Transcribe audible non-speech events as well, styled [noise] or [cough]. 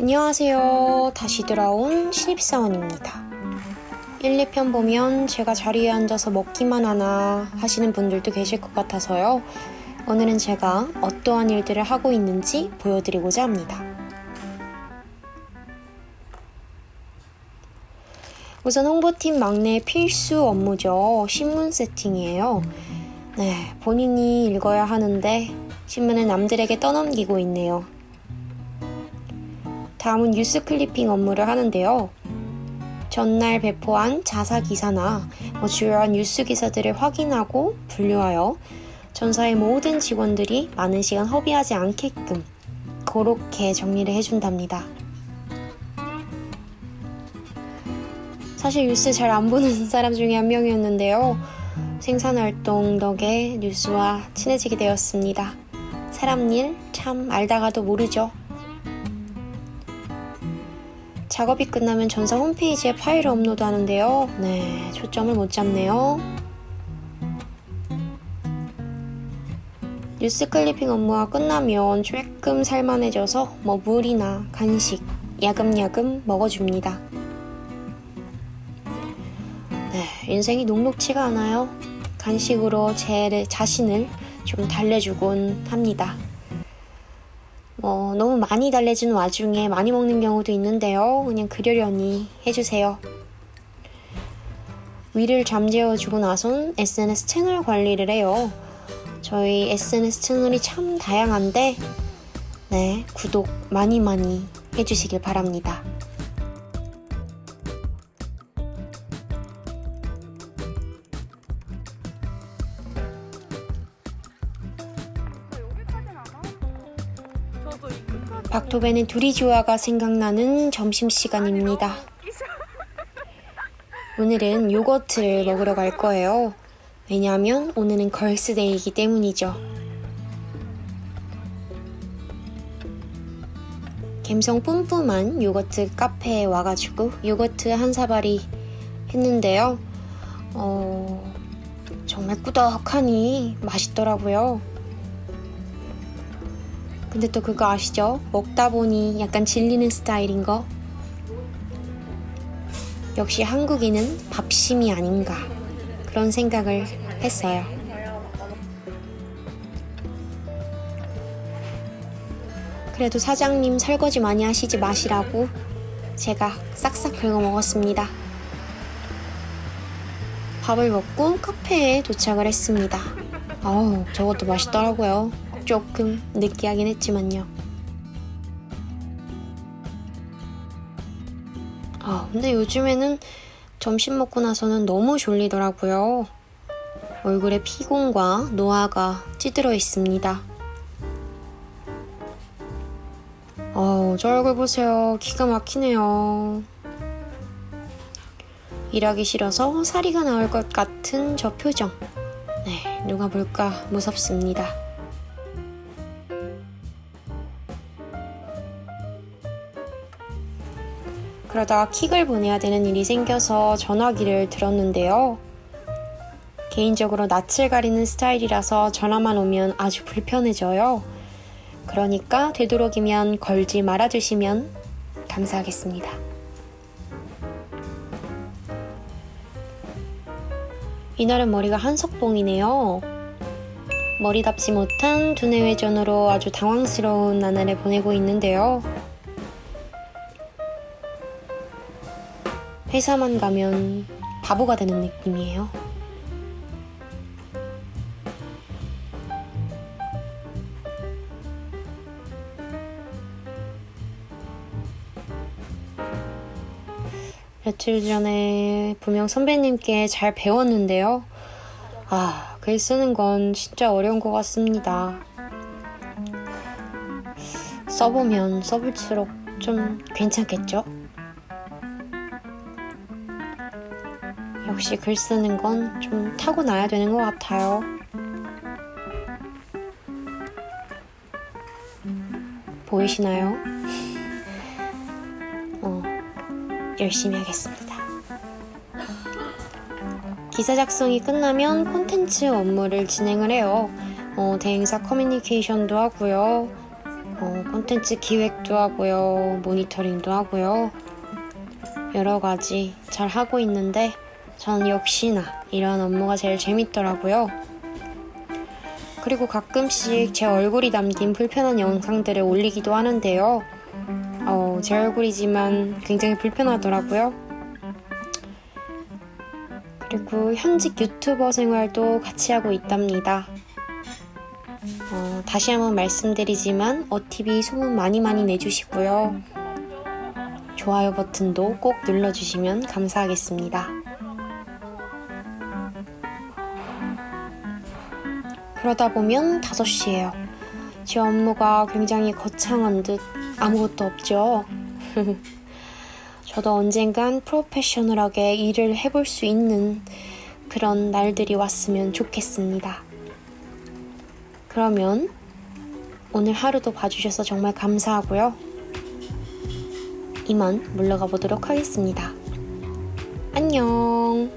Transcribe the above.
안녕하세요. 다시 돌아온 신입사원입니다. 1, 2편 보면 제가 자리에 앉아서 먹기만 하나 하시는 분들도 계실 것 같아서요. 오늘은 제가 어떠한 일들을 하고 있는지 보여드리고자 합니다. 우선 홍보팀 막내 필수 업무죠. 신문 세팅이에요. 네, 본인이 읽어야 하는데 신문을 남들에게 떠넘기고 있네요. 다음은 뉴스 클리핑 업무를 하는데요. 전날 배포한 자사 기사나 뭐 주요한 뉴스 기사들을 확인하고 분류하여 전사의 모든 직원들이 많은 시간 허비하지 않게끔 그렇게 정리를 해준답니다. 사실 뉴스 잘 안 보는 [laughs] 사람 중에 한 명이었는데요. 생산 활동 덕에 뉴스와 친해지게 되었습니다. 사람 일 참 알다가도 모르죠. 작업이 끝나면 전사 홈페이지에 파일을 업로드 하는데요. 네, 초점을 못 잡네요. 뉴스 클리핑 업무가 끝나면 조금 살만해져서 뭐 물이나 간식 야금야금 먹어줍니다. 네, 인생이 녹록치가 않아요. 간식으로 제 자신을 좀 달래주곤 합니다. 뭐 너무 많이 달래주는 와중에 많이 먹는 경우도 있는데요. 그냥 그러려니 해주세요. 위를 잠재워주고 나선 SNS 채널 관리를 해요. 저희 SNS 채널이 참 다양한데, 네, 구독 많이 많이 해주시길 바랍니다. 둘이 조화가 생각나는 점심시간입니다. 오늘은 요거트를 먹으러 갈 거예요. 왜냐하면 오늘은 걸스데이이기 때문이죠. 감성 뿜뿜한 요거트 카페에 와가지고 요거트 한 사발이 했는데요. 어, 정말 꾸덕하니 맛있더라고요. 근데 또 그거 아시죠? 먹다 보니 약간 질리는 스타일인 거. 역시 한국인은 밥심이 아닌가 그런 생각을 했어요. 그래도 사장님 설거지 많이 하시지 마시라고 제가 싹싹 긁어 먹었습니다. 밥을 먹고 카페에 도착을 했습니다. 아우, 저것도 맛있더라고요. 조금 느끼하긴 했지만요. 아, 근데 요즘에는 점심 먹고 나서는 너무 졸리더라고요. 얼굴에 피곤과 노화가 찌들어 있습니다. 어우, 저 얼굴 보세요. 기가 막히네요. 일하기 싫어서 사리가 나올 것 같은 저 표정. 네, 누가 볼까 무섭습니다. 그러다가 킥을 보내야 되는 일이 생겨서 전화기를 들었는데요. 개인적으로 낯을 가리는 스타일이라서 전화만 오면 아주 불편해져요. 그러니까 되도록이면 걸지 말아주시면 감사하겠습니다. 이날은 머리가 한석봉이네요. 머리답지 못한 두뇌 회전으로 아주 당황스러운 나날을 보내고 있는데요. 회사만 가면 바보가 되는 느낌이에요. 며칠 전에 분명 선배님께 잘 배웠는데요. 아, 글 쓰는 건 진짜 어려운 것 같습니다. 써보면 써볼수록 좀 괜찮겠죠? 역시 글 쓰는 건 좀 타고나야 되는 것 같아요. 보이시나요? 어, 열심히 하겠습니다. 기사 작성이 끝나면 콘텐츠 업무를 진행을 해요. 어, 대행사 커뮤니케이션도 하고요. 어, 콘텐츠 기획도 하고요, 모니터링도 하고요. 여러 가지 잘 하고 있는데 저는 역시나 이런 업무가 제일 재밌더라고요. 그리고 가끔씩 제 얼굴이 담긴 불편한 영상들을 올리기도 하는데요. 어, 제 얼굴이지만 굉장히 불편하더라고요. 그리고 현직 유튜버 생활도 같이 하고 있답니다. 어, 다시 한번 말씀드리지만 어TV 소문 많이 많이 내주시고요. 좋아요 버튼도 꼭 눌러주시면 감사하겠습니다. 그러다 보면 5시예요. 제 업무가 굉장히 거창한 듯 아무것도 없죠. [laughs] 저도 언젠간 프로페셔널하게 일을 해볼 수 있는 그런 날들이 왔으면 좋겠습니다. 그러면 오늘 하루도 봐주셔서 정말 감사하고요. 이만 물러가 보도록 하겠습니다. 안녕.